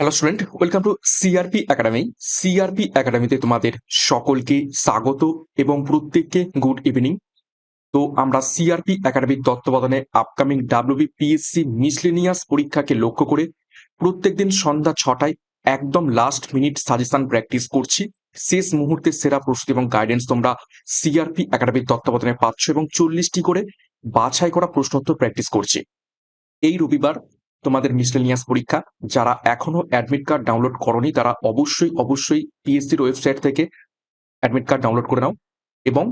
Hello student welcome to CRP academy CRP একাডেমিতে তোমাদের সকলকে স্বাগত এবং প্রত্যেককে গুড ইভিনিং তো আমরা সিআরপি একাডেমির তত্ত্বাবধানে আপকামিং ডাব্লিউবি পিএসসি মিসলেনিয়াস পরীক্ষাকে লক্ষ্য করে প্রত্যেকদিন সন্ধ্যা ছটায় একদম লাস্ট মিনিট সাজেশন প্র্যাকটিস করছি। শেষ মুহূর্তে সেরা প্রস্তুতি এবং গাইডেন্স তোমরা সিআরপি একাডেমির তত্ত্বাবধানে পাচ্ছ এবং চল্লিশটি করে বাছাই করা প্রশ্নোত্তর প্র্যাকটিস করছি। এই রবিবার তোমাদের মিসলেনিয়াস পরীক্ষা, যারা এখনও অ্যাডমিট কার্ড ডাউনলোড করনি, তারা অবশ্যই অবশ্যই পিএসসির ওয়েবসাইট থেকে অ্যাডমিট কার্ড ডাউনলোড করে নাও এবং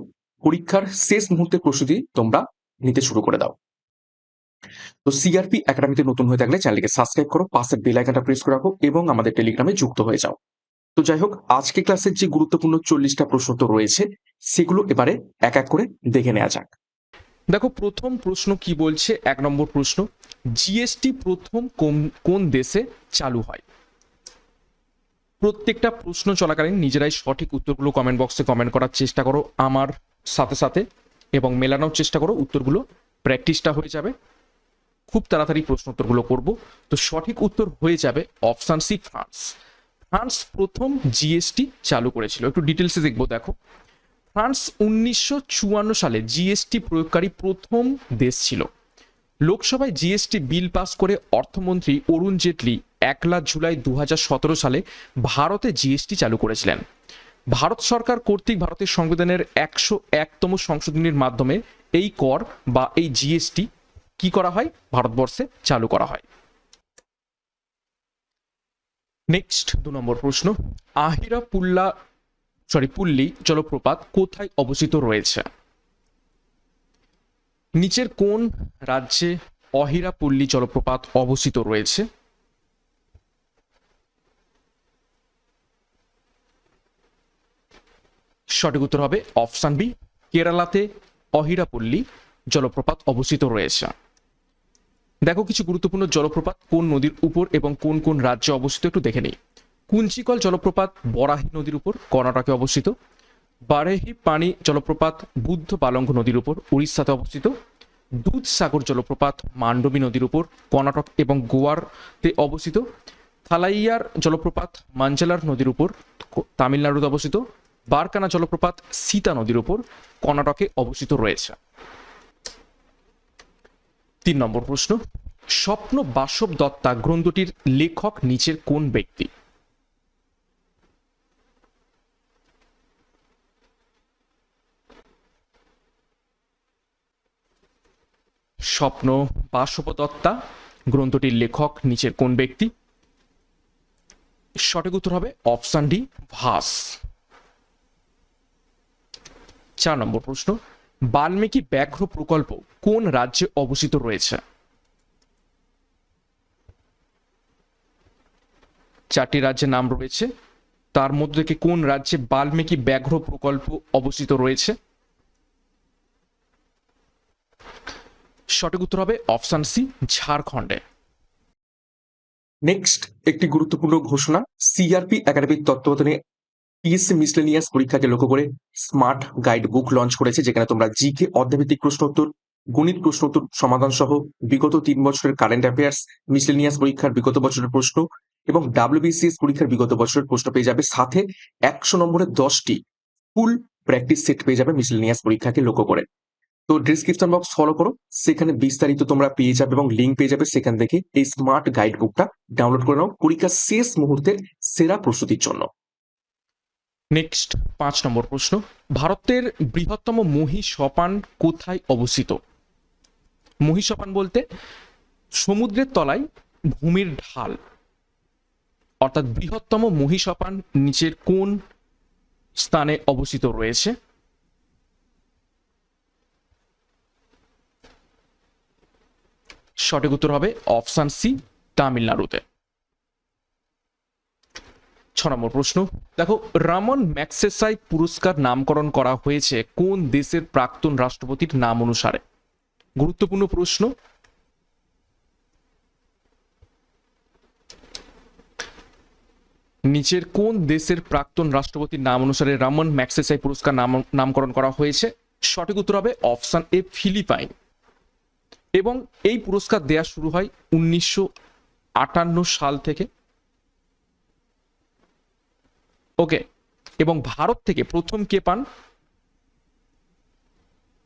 পরীক্ষার শেষ মুহূর্তে প্রস্তুতি তোমরা নিতে শুরু করে দাও। তো সিআরপি একাডেমিতে নতুন হয়ে থাকলে চ্যানেলকে সাবস্ক্রাইব করো পাশের বেল আইকনটা প্রেস করে রাখো এবং আমাদের টেলিগ্রামে যুক্ত হয়ে যাও। তো যাই হোক, আজকে ক্লাসের যে গুরুত্বপূর্ণ চল্লিশটা প্রশ্ন তো রয়েছে, সেগুলো এবারে এক এক করে দেখে নেওয়া যাক। দেখো, প্রথম প্রশ্ন কি বলছে? এক নম্বর প্রশ্ন, জিএসটি প্রথম কোন দেশে চালু হয়? প্রত্যেকটা প্রশ্ন চলাকালীন নিজেরাই সঠিক উত্তরগুলো কমেন্ট বক্সে কমেন্ট করার চেষ্টা করো। আমার সাথে সাথে এবং মেলানোর চেষ্টা করো, উত্তরগুলো প্র্যাকটিসটা হয়ে যাবে। খুব তাড়াতাড়ি প্রশ্ন উত্তরগুলো করব। তো সঠিক উত্তর হয়ে যাবে অপশান সি ফ্রান্স ফ্রান্স প্রথম জিএসটি চালু করেছিল। একটু ডিটেলসে দেখব, দেখো। ফ্রান্স উনিশশো চুয়ান্ন সালে জিএসটি প্রয়োগকারী প্রথম দেশ ছিল। লোকসভায় জিএসটি বিল পাস করে অর্থমন্ত্রী অরুণ জেটলি একলা জুলাই দুহাজার সতেরো সালে ভারতে জিএসটি চালু করেছিলেন। ভারত সরকার কর্তৃক ভারতের সংবিধানের একশো একতম সংশোধনীর মাধ্যমে এই কর বা এই জিএসটি কি করা হয়? ভারতবর্ষে চালু করা হয়। নেক্সট দু নম্বর প্রশ্ন। আহিরা পুল্লা সরি পুল্লি জলপ্রপাত কোথায় অবস্থিত রয়েছে? নিচের কোন রাজ্যে অহিরাপল্লী জলপ্রপাত অবস্থিত রয়েছে? সঠিক উত্তর হবে অপশান বি, কেরালাতে অহিরাপল্লী জলপ্রপাত অবস্থিত রয়েছে। দেখো কিছু গুরুত্বপূর্ণ জলপ্রপাত কোন নদীর উপর এবং কোন কোন রাজ্যে অবস্থিত, একটু দেখে নিই। কুঞ্চিকল জলপ্রপাত বরাহি নদীর উপর, কর্ণাটকে অবস্থিত। বারেহি পানি জলপ্রপাত বুদ্ধ পালঙ্গ নদীর উপর, উড়িষ্যাতে অবস্থিত। দুধসাগর জলপ্রপাত মান্ডবী নদীর উপর, কর্ণাটক এবং গোয়ারতে অবস্থিত। থালাইয়ার জলপ্রপাত মাঞ্জালার নদীর উপর তামিলনাড়ুতে অবস্থিত। বারকানা জলপ্রপাত সীতা নদীর উপর, কর্ণাটকে অবস্থিত রয়েছে। তিন নম্বর প্রশ্ন, স্বপ্ন বাসব দত্তা গ্রন্থটির লেখক নিচের কোন ব্যক্তি? স্বপ্ন বাসব দত্তা গ্রন্থটির লেখক নিচের কোন ব্যক্তি? সঠিক উত্তর হবে অপশান ডি, ভাস। চার নম্বর প্রশ্ন, বাল্মীকি ব্যাঘ্র প্রকল্প কোন রাজ্যে অবস্থিত রয়েছে? চারটি রাজ্যের নাম রয়েছে। তার মধ্যে থেকে কোন রাজ্যে বাল্মীকি ব্যাঘ্র প্রকল্প অবস্থিত রয়েছে? সঠিক উত্তর হবে অপশান সি, ঝাড়খণ্ডে। নেক্সট একটি গুরুত্বপূর্ণ ঘোষণা সিআরপি একাডেমির তত্ত্বাবধানে পিএসসি মিসলেনিয়াস পরীক্ষাকে লক্ষ্য করে স্মার্ট গাইড বুক লঞ্চ করেছে, যেখানে তোমরা জিকে অর্ধভিত্তিক প্রশ্নোত্তর গণিত প্রশ্নোত্তর সমাধান সহ বিগত তিন বছরের কারেন্ট অ্যাফেয়ার্স মিসলেনিয়াস পরীক্ষার বিগত বছরের প্রশ্ন এবং ডাব্লিউবিসিএস পরীক্ষার বিগত বছরের প্রশ্ন পেয়ে যাবে। সাথে একশো নম্বরের দশটি ফুল প্র্যাকটিস সেট পেয়ে যাবে মিসলেনিয়াস পরীক্ষাকে লক্ষ্য করে। তো ডিসক্রিপশন বক্স ফলো করো। সেখানে বিস্তারিত তোমরা পেয়ে যাবে এবং লিঙ্ক পেয়ে যাবে সেখান থেকে এই স্মার্ট গাইড বুকটা ডাউনলোড করে নাও পরীক্ষার শেষ মুহূর্তের সেরা প্রস্তুতির জন্য। নেক্সট পাঁচ নম্বর প্রশ্ন। ভারতের বৃহত্তম মহি সপান কোথায় অবস্থিত? মহি সপান বলতে সমুদ্রের তলায় ভূমির ঢাল। অর্থাৎ বৃহত্তম মহি সপান নিচের কোন স্থানে অবস্থিত রয়েছে? সঠিক উত্তর হবে অপশান সি, তামিলনাড়ুতে। ছ নম্বর প্রশ্ন। দেখো, রামন ম্যাক্সেসাই পুরস্কার নামকরণ করা হয়েছে কোন দেশের প্রাক্তন রাষ্ট্রপতির নাম অনুসারে? গুরুত্বপূর্ণ প্রশ্ন। নিচের কোন দেশের প্রাক্তন রাষ্ট্রপতির নাম অনুসারে রামন ম্যাক্সেসাই পুরস্কার নাম নামকরণ করা হয়েছে? সঠিক উত্তর হবে অপশান এ, ফিলিপাইন। এবং এই পুরস্কার দেয়া শুরু হয় উনিশশো আটান্ন সাল থেকে। ওকে, এবং ভারত থেকে প্রথম কে পান?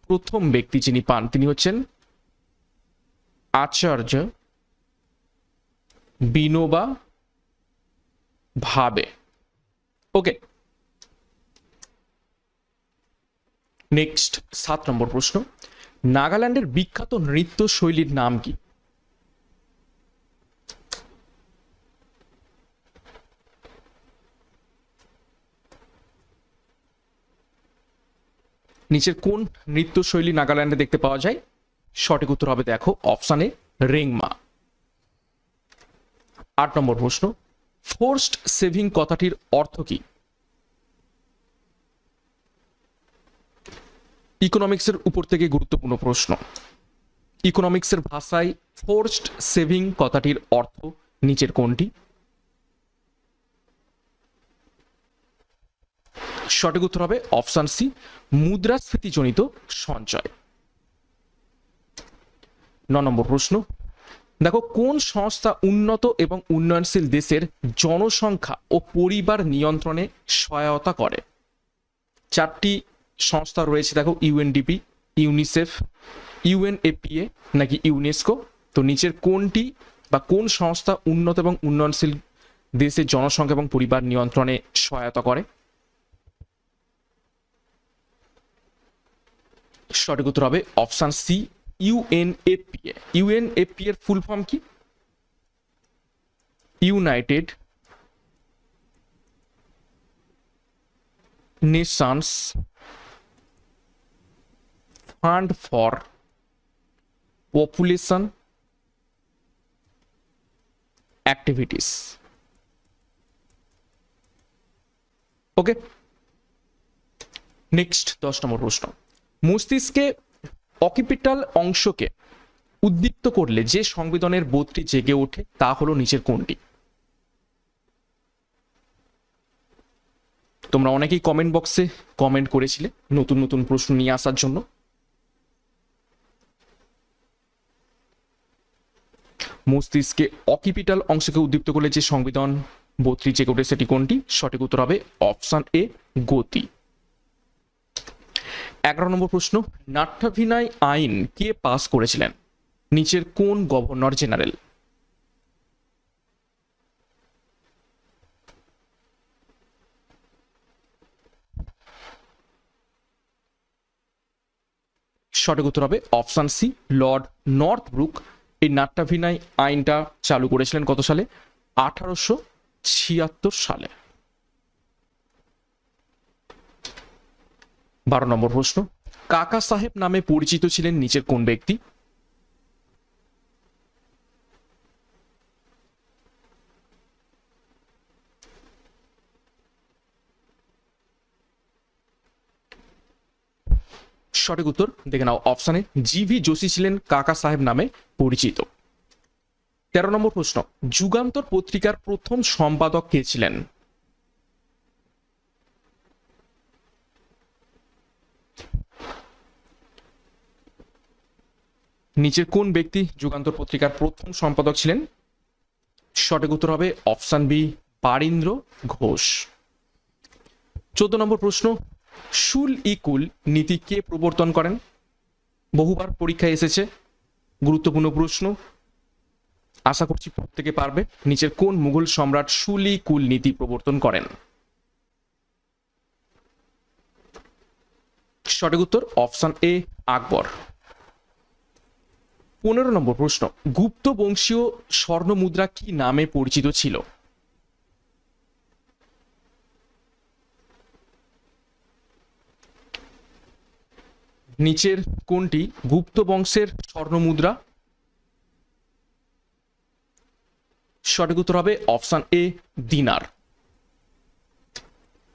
প্রথম ব্যক্তি যিনি পান, তিনি হচ্ছেন আচার্য বিনোবা ভাবে। ওকে, নেক্সট সাত নম্বর প্রশ্ন। নাগাল্যান্ডের বিখ্যাত নৃত্য শৈলীর নাম কি? নিচের কোন নৃত্যশৈলী নাগাল্যান্ডে দেখতে পাওয়া যায়? সঠিক উত্তর হবে দেখো, অপশানে রেংমা। আট নম্বর প্রশ্ন, ফোর্সড সেভিং কথাটির অর্থ কি? ইকোনমিক্সের উপর থেকে গুরুত্বপূর্ণ প্রশ্ন। ইকোনমিক্সের ভাষায় ফোর্সড সেভিং কথাটির অর্থ নিচের কোনটি? সঠিক উত্তর হবে অপশান সি, মুদ্রাস্ফীতিজনিত সঞ্চয়। ন নম্বর প্রশ্ন, দেখো কোন সংস্থা উন্নত এবং উন্নয়নশীল দেশের জনসংখ্যা ও পরিবার নিয়ন্ত্রণে সহায়তা করে? চারটি সংস্থা রয়েছে, দেখো, ইউএনডিপি, ইউনিসেফ, ইউএনএপিএ নাকি ইউনেস্কো। তো নিচের কোনটি বা কোন সংস্থা উন্নত এবং উন্নয়নশীল দেশের জনসংখ্যা এবং পরিবার নিয়ন্ত্রণে সহায়তা করে? সঠিক উত্তর হবে অপশান সি, ইউএনএপিএ। ইউএনএপি এর ফুল ফর্ম কি? United nations fund for population activities okay next দশ নম্বর প্রশ্ন। মস্তিষ্কে অকিপিটাল অংশকে উদ্দীপ্ত করলে যে সংবেদনের বোধটি জেগে ওঠে, তা হলো নিচের কোনটি? তোমরা অনেকেই কমেন্ট বক্সে কমেন্ট করেছিলে নতুন নতুন প্রশ্ন নিয়ে আসার জন্য। মস্তিষ্কে অকিপিটাল অংশকে উদ্দীপ্ত করলে যে সংবেদন বোধটি জেগে ওঠে সেটি কোনটি? সঠিক উত্তর হবে অপশন এ, গতি। এগারো নম্বর প্রশ্ন, নাট্যাভিনয় আইন কে পাস করেছিলেন? নিচের কোন গভর্নর জেনারেল? সঠিক উত্তর হবে option C, Lord Northbrook এই নাট্যাভিনয় আইনটা চালু করেছিলেন কত সালে? আঠারোশো ছিয়াত্তর সালে। বারো নম্বর প্রশ্ন, কাকা সাহেব নামে পরিচিত ছিলেন নিচের কোন ব্যক্তি? সঠিক উত্তর দেখে নাও। অপশানে জিভি যোশী ছিলেন কাকা সাহেব নামে পরিচিত। তেরো নম্বর প্রশ্ন, যুগান্তর পত্রিকার প্রথম সম্পাদক কে ছিলেন? নিচের কোন ব্যক্তি যুগান্তর পত্রিকার প্রথম সম্পাদক ছিলেন? সঠিক উত্তর হবে অপশান বি, বারীন্দ্র ঘোষ। চোদ্দ নম্বর প্রশ্ন শুল ইকুল নীতি কে প্রবর্তন করেন? বহুবার পরীক্ষায় এসেছে, গুরুত্বপূর্ণ প্রশ্ন। আশা করছি প্রত্যেকে পারবে, নিচের কোন মুঘল সম্রাট শুলি কুল নীতি প্রবর্তন করেন? সঠিক উত্তর, অপশন এ, আকবর। পনেরো নম্বর প্রশ্ন, গুপ্ত বংশীয় স্বর্ণ মুদ্রা কি নামে পরিচিত ছিল? নিচের কোনটি গুপ্ত বংশের স্বর্ণ মুদ্রা সঠিক উত্তর হবে অপশান এ, দিনার।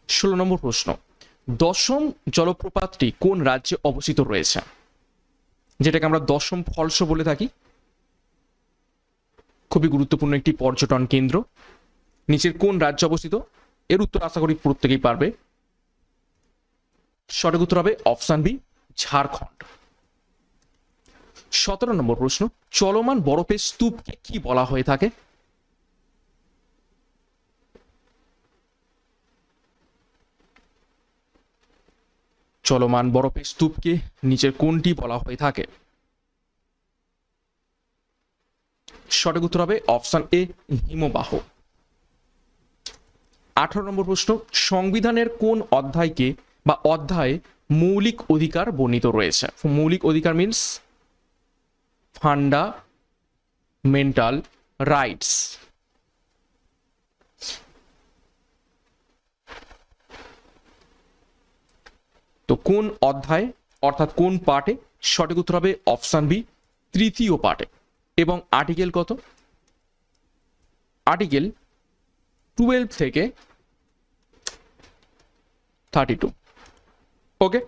ষোলো নম্বর প্রশ্ন, দশম জলপ্রপাতটি কোন রাজ্যে অবস্থিত রয়েছে? যেটাকে আমরা দশম ফলস বলে থাকি। খুবই গুরুত্বপূর্ণ একটি পর্যটন কেন্দ্র। নিচের কোন রাজ্যে অবস্থিত? এর উত্তর আশা করি প্রত্যেকেই পারবে। সঠিক উত্তর হবে অপশান বি ঝাড়খণ্ড। সতেরো নম্বর প্রশ্ন, চলমান বরফের স্তূপকে কি বলা হয়ে থাকে? চলমান বরফের স্তূপকে নিচের কোনটি বলা হয়ে থাকে? সঠিক উত্তর হবে অপশন এ, হিমবাহ। আঠারো নম্বর প্রশ্ন, সংবিধানের কোন অধ্যায়কে বা অধ্যায় মৌলিক অধিকার বর্ণিত রয়েছে। মৌলিক অধিকার মিন্স ফান্ডা মেন্টাল রাইটস তো কোন অধ্যায় অর্থাৎ কোন পার্টে সঠিক উত্তর হবে অপশান বি, তৃতীয় পার্টে এবং আর্টিকেল কত? আর্টিকেল টুয়েলভ থেকে thirty two okay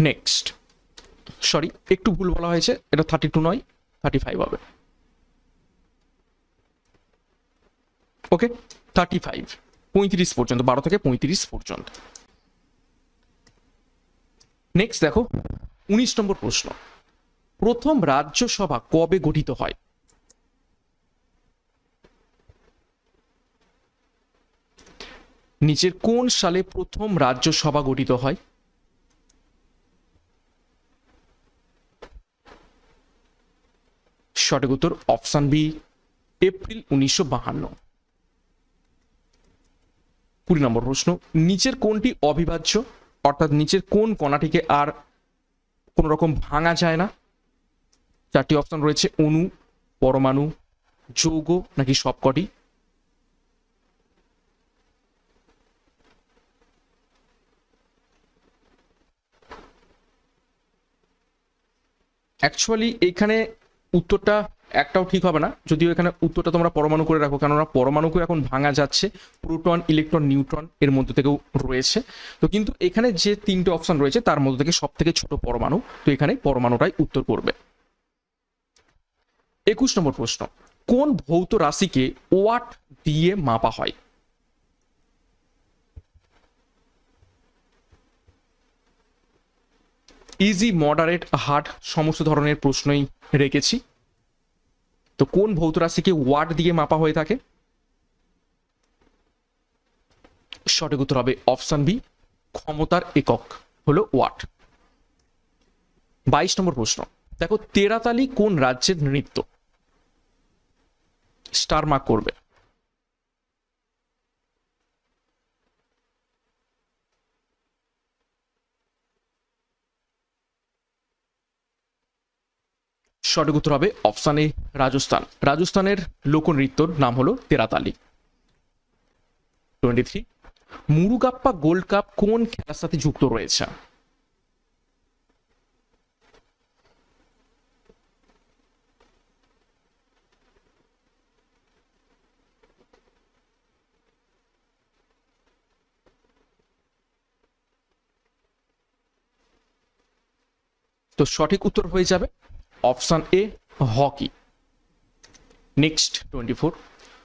next sorry একটু ভুল বলা হয়েছে। এটা থার্টি টু নয় থার্টি ফাইভ হবে। ওকে থার্টি ফাইভ পঁয়ত্রিশ পর্যন্ত, বারো থেকে পঁয়ত্রিশ পর্যন্ত। নেক্সট দেখো, উনিশ নম্বর প্রশ্ন। প্রথম রাজ্যসভা কবে গঠিত হয়? নিচের কোন সালে প্রথম রাজ্যসভা গঠিত হয়? সঠিক উত্তর অপশান বি, এপ্রিল উনিশশো বাহান্ন। কুড়ি নম্বর প্রশ্ন, নিচের কোনটি অবিভাজ্য? অর্থাৎ নিচের কোন কণাটিকে আর কোনো রকম ভাঙা যায় না? চারটি অপশন রয়েছে অণু পরমাণু, যৌগ, নাকি সবকটি? অ্যাকচুয়ালি এইখানে উত্তরটা একটাও ঠিক হবে না। যদিও এখানে উত্তরটা তোমরা পরমাণু করে রাখো, কেননা পরমাণুকে এখন ভাঙা যাচ্ছে। প্রোটন, ইলেকট্রন, নিউট্রন এর মধ্যে থেকেও রয়েছে। তো কিন্তু এখানে যে তিনটে অপশন রয়েছে, তার মধ্যে থেকে সব থেকে ছোট পরমাণু, তো এখানে পরমাণুটাই উত্তর করবে। একুশ নম্বর প্রশ্ন, কোন ভৌত রাশিকে ওয়াট দিয়ে মাপা হয়? ইজি মডারেট হার্ড সমস্ত ধরনের প্রশ্নই রেখেছি। তো কোন ভৌত রাশিকে ওয়াট দিয়ে মাপা হয়ে থাকে? সঠিক উত্তর হবে অপশন বি, ক্ষমতার একক হলো ওয়াট। বাইশ নম্বর প্রশ্ন, দেখো তেরাতালি কোন রাজ্যের নৃত্য? স্টার মার্ক করবে। সঠিক উত্তর হবে অপশান এ, রাজস্থান। রাজস্থানের লোকনৃত্যর নাম হলো Terahtali twenty three Murugappa gold cup কোন খেলার সাথে যুক্ত রয়েছে? তো সঠিক উত্তর হয়ে যাবে option A, hockey. Next twenty four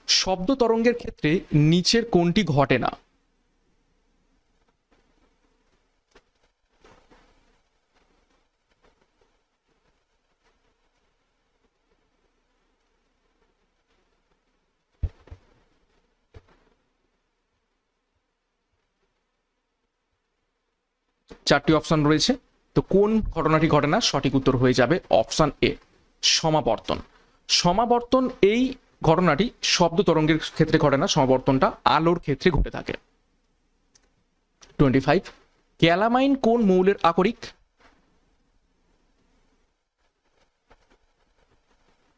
শব্দ তরঙ্গের ক্ষেত্রে নিচের কোনটি ঘটে না? চারটি অপশন রয়েছে। তো কোন ঘটনাটি ঘটে না? সঠিক উত্তর হয়ে যাবে অপশান এ, সমাবর্তন। সমাবর্তন এই ঘটনাটি শব্দ তরঙ্গের ক্ষেত্রে ঘটে না, সমাবর্তনটা আলোর ক্ষেত্রে ঘটে থাকে। টোয়েন্টি ফাইভ, ক্যালামাইন কোন মৌলের আকরিক?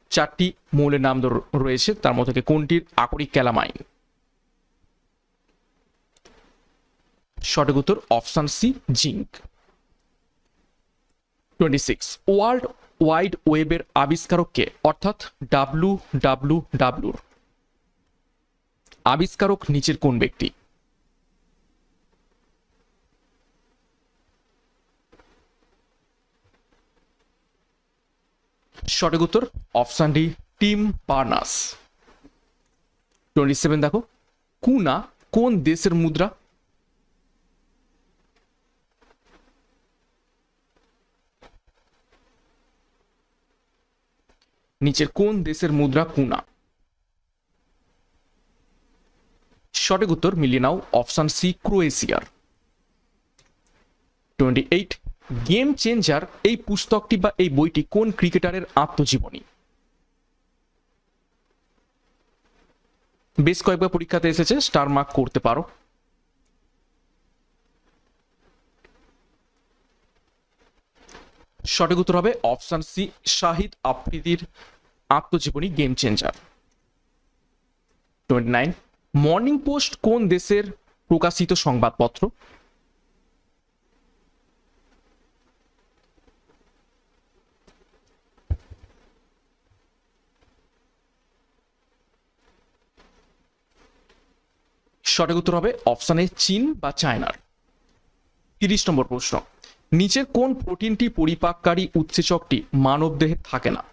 চারটি মৌলের নাম রয়েছে, তার মধ্যে থেকে কোনটির আকরিক ক্যালামাইন? সঠিক উত্তর option C, zinc. Twenty world wide ওয়েবের আবিষ্কারককে, অর্থাৎ ডাব্লু ডাব্লু ডাব্লুর আবিষ্কারক নিচের কোন ব্যক্তি? সঠিক উত্তর, option D, Tim Berners twenty seven দেখো। কুনা কোন দেশের মুদ্রা নিচের কোন দেশের মুদ্রা কুনা? সঠিক উত্তর মিলিয়ে নাও অপশান সি, ক্রোয়েশিয়ার। টোয়েন্টি এইট গেম চেঞ্জার এই পুস্তকটি বা এই বইটি কোন ক্রিকেটারের আত্মজীবনী? বেশ কয়েকবার পরীক্ষাতে এসেছে স্টার মার্ক করতে পারো। সঠিক উত্তর হবে অপশন সি, শাহিদ আফ্রিদির আত্মজীবনী game changer twenty nine Morning Post কোন দেশের প্রকাশিত সংবাদপত্র? সঠিক উত্তর হবে অপশানে চীন বা চায়নার। তিরিশ নম্বর প্রশ্ন। নিচের কোন প্রোটিনটি পরিপাককারী উৎসেচকটি মানবদেহে থাকে না?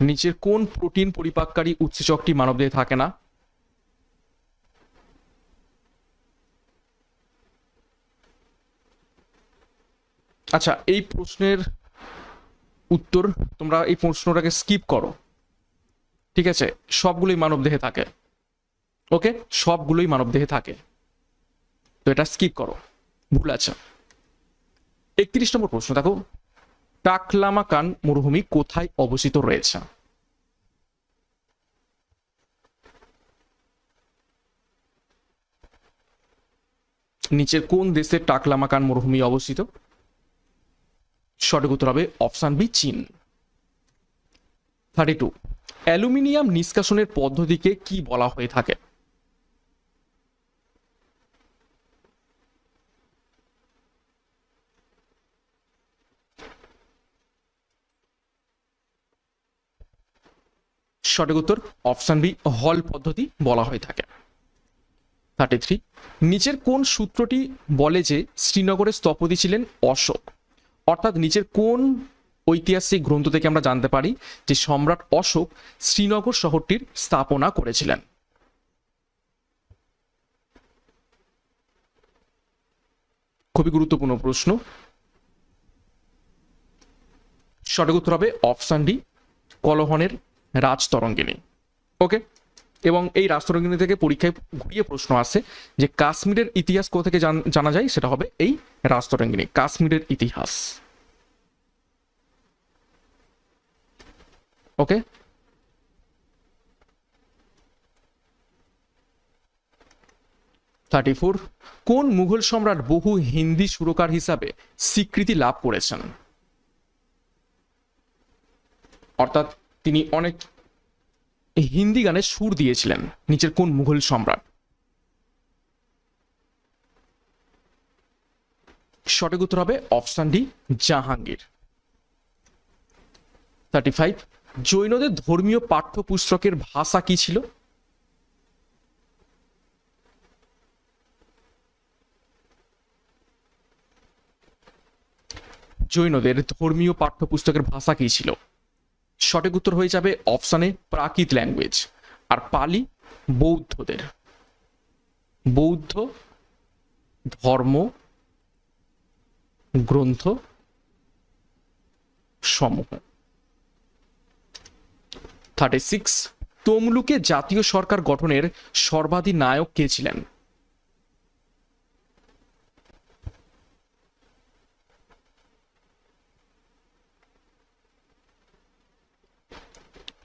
নিচের কোন প্রোটিন পরিপাককারী উৎসেচকটি মানবদেহে থাকে না? আচ্ছা এই প্রশ্নের উত্তর তোমরা এই প্রশ্নটাকে স্কিপ করো। ঠিক আছে? সবগুলোই মানবদেহে থাকে। ওকে? সবগুলোই মানবদেহে থাকে। তো এটা স্কিপ করো। ভুল আছে। একত্রিশ নম্বর প্রশ্ন, দেখো। টাকলামাকান মরুভূমি কোথায় অবস্থিত রয়েছে? নিচের কোন দেশে টাকলামাকান মরুভূমি অবস্থিত? সঠিক উত্তর হবে option B, China. Thirty two aluminium নিষ্কাশনের পদ্ধতিকে কি বলা হয়ে থাকে? সঠিক উত্তর অপশন বি হল পদ্ধতি বলা হয়ে থাকে। থার্টি থ্রি নিচের কোন সূত্রটি বলে যে শ্রীনগরের স্থপতি ছিলেন অশোক? অর্থাৎ নিচের কোন ঐতিহাসিক গ্রন্থ থেকে আমরা জানতে পারি যে সম্রাট অশোক শ্রীনগর শহরটির স্থাপনা করেছিলেন? খুবই গুরুত্বপূর্ণ প্রশ্ন। সঠিক উত্তর হবে অপশান ডি কলহনের রাজতরঙ্গিনী। ওকে এবং এই রাজতরঙ্গিনী থেকে পরীক্ষায় ঘুরিয়ে প্রশ্ন আসে যে কাশ্মীরের ইতিহাস কোথা থেকে জানা যায়? সেটা হবে এই রাজতরঙ্গিনী, কাশ্মীরের ইতিহাস। ওকে থার্টি ফোর কোন মুঘল সম্রাট বহু হিন্দি সুরকার হিসাবে স্বীকৃতি লাভ করেছেন? অর্থাৎ তিনি অনেক হিন্দি গানে সুর দিয়েছিলেন, নিচের কোন মুঘল সম্রাট। সঠিক উত্তর হবে option D, Jahangir. Thirty five জৈনদের ধর্মীয় পাঠ্যপুস্তকের ভাষা কি ছিল? জৈনদের ধর্মীয় পাঠ্যপুস্তকের ভাষা কি ছিল? সঠিক উত্তর হয়ে যাবে অপশানে প্রাকৃত ল্যাঙ্গুয়েজ আর পালি, বৌদ্ধদের। বৌদ্ধ ধর্ম, গ্রন্থ সমূহ। থার্টি সিক্স তমলুকে জাতীয় সরকার গঠনের সর্বাধিনায়ক কে ছিলেন?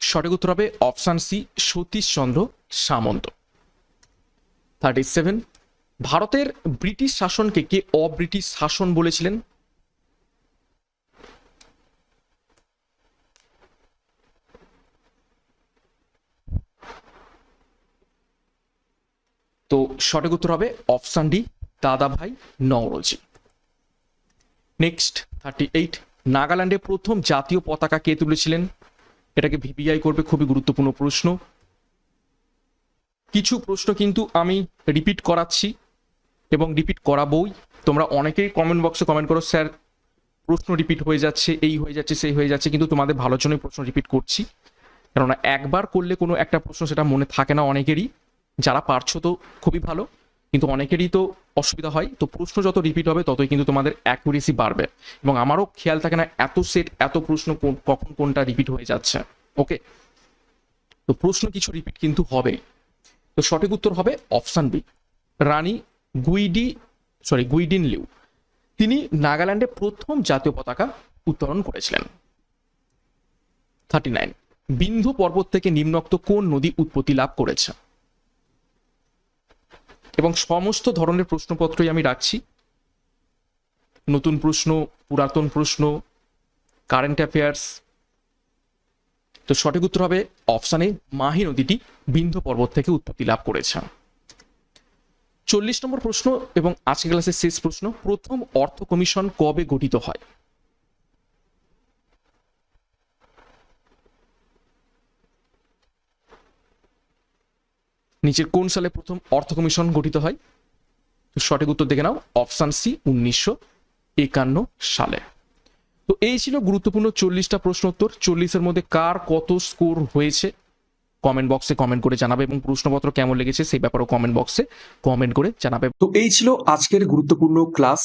সঠিক উত্তর হবে option C Satishchandra Samanta. Thirty seven ভারতের ব্রিটিশ শাসনকে কে অব্রিটিশ শাসন বলেছিলেন? তো সঠিক উত্তর হবে option D, Dadabhai Naoroji. Next thirty eight নাগাল্যান্ডে প্রথম জাতীয় পতাকা কে তুলেছিলেন? এটাকে ভিপিআই করবে খুবই গুরুত্বপূর্ণ প্রশ্ন। কিছু প্রশ্ন কিন্তু আমি রিপিট করাচ্ছি এবং রিপিট করাবই। তোমরা অনেকেই কমেন্ট বক্সে কমেন্ট করো, স্যার, প্রশ্ন রিপিট হয়ে যাচ্ছে, এই হয়ে যাচ্ছে, সেই হয়ে যাচ্ছে। কিন্তু তোমাদের ভালোর জন্যই প্রশ্ন রিপিট করছি। কেননা একবার করলে কোনো একটা প্রশ্ন সেটা মনে থাকে না অনেকেরই। যারা পারছ তো খুবই ভালো। কিন্তু অনেকেরই তো অসুবিধা হয়। তো প্রশ্ন যত রিপিট হবে, ততই কিন্তু তোমাদের অ্যাকুরেসি বাড়বে। এবং আমারও খেয়াল থাকে না এত সেট এত প্রশ্ন কখন কোনটা রিপিট হয়ে যাচ্ছে। ওকে তো প্রশ্ন কিছু রিপিট কিন্তু হবে। তো সঠিক উত্তর হবে option B Rani Guidi sorry Gaidinliu. তিনি নাগাল্যান্ডে প্রথম জাতীয় পতাকা উত্তোলন করেছিলেন। থার্টি নাইন বিন্ধু পর্বত থেকে নিম্নোক্ত কোন নদী উৎপত্তি লাভ করেছে? এবং সমস্ত ধরনের প্রশ্নপত্রই আমি রাখছি। নতুন প্রশ্ন, পুরাতন প্রশ্ন কারেন্ট অ্যাফেয়ার্স তো সঠিক উত্তর হবে অপশানে মাহি নদীটি বিন্ধু পর্বত থেকে উৎপত্তি লাভ করেছে। চল্লিশ নম্বর প্রশ্ন এবং আজকে ক্লাসের শেষ প্রশ্ন, প্রথম অর্থ কমিশন কবে গঠিত হয়? নিচের কোন সালে প্রথম অর্থ কমিশন গঠিত হয়? তো সঠিক উত্তর দেখে নাও, অপশান সি, উনিশশো একান্ন সালে। তো এই ছিল গুরুত্বপূর্ণ চল্লিশটা প্রশ্ন উত্তর। চল্লিশের মধ্যে কার কত স্কোর হয়েছে? কমেন্ট বক্সে কমেন্ট করে জানাবে এবং প্রশ্নপত্র কেমন লেগেছে সেই ব্যাপারেও কমেন্ট বক্সে কমেন্ট করে জানাবে। তো এই ছিল আজকের গুরুত্বপূর্ণ ক্লাস।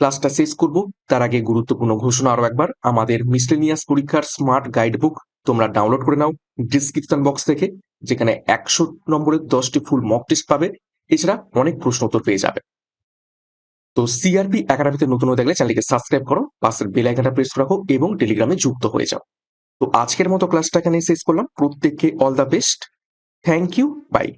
ক্লাসটা শেষ করব। তার আগে গুরুত্বপূর্ণ ঘোষণা আরও একবার। আমাদের মিসলেনিয়াস পরীক্ষার স্মার্ট গাইড বুক তোমরা ডাউনলোড করে নাও ডিসক্রিপশন বক্স থেকে, যেখানে একশো নম্বরের দশটি ফুল মক টেস্ট পাবে। এছাড়া অনেক প্রশ্ন উত্তর পেয়ে যাবে। তো সিআরপি একাডেমিতে নতুন হয়ে থাকলে চ্যানেলকে সাবস্ক্রাইব করো, পাশের বেল আইকনটা প্রেস রাখো এবং টেলিগ্রামে যুক্ত হয়ে যাও। তো আজকের মতো ক্লাসটা এখানে শেষ করলাম। প্রত্যেককে all the best thank you bye